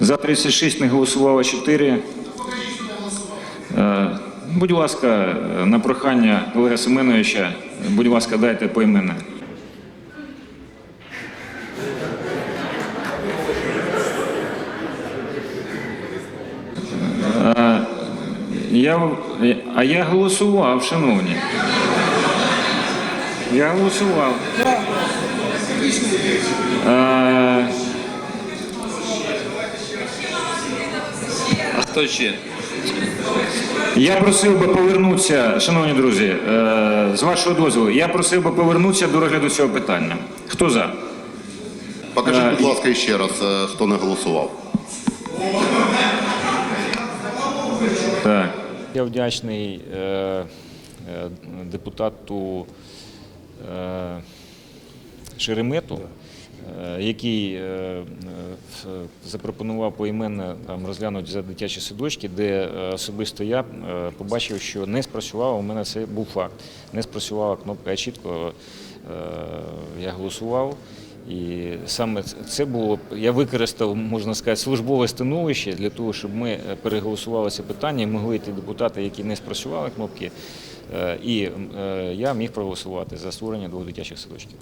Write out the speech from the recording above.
За 36 не голосувало 4. Е, Будь ласка, е, на прохання Олега Семеновича, будь ласка, дайте поіменне. Е, Я, а я голосував, шановні. Я голосував. Е, А хто ще? Я просив би повернутися, шановні друзі, е, з вашого дозволу, я просив би повернутися до розгляду цього питання. Хто за? Покажіть, Е, будь ласка, ще раз, е, хто не голосував. Так. Я вдячний е, депутату е, Шеремету, е, який е, запропонував поіменно там, розглянути за дитячі садочки, де е, особисто я е, побачив, що не спрацював. У мене це був факт. Не спрацювала кнопка. Я чітко е, я голосував. І саме це було я використав, можна сказати, службове становище для того, щоб ми е, переголосували це питання і могли ті депутати, які не спрацювали кнопки, е, і е, я міг проголосувати за створення двох дитячих садочків.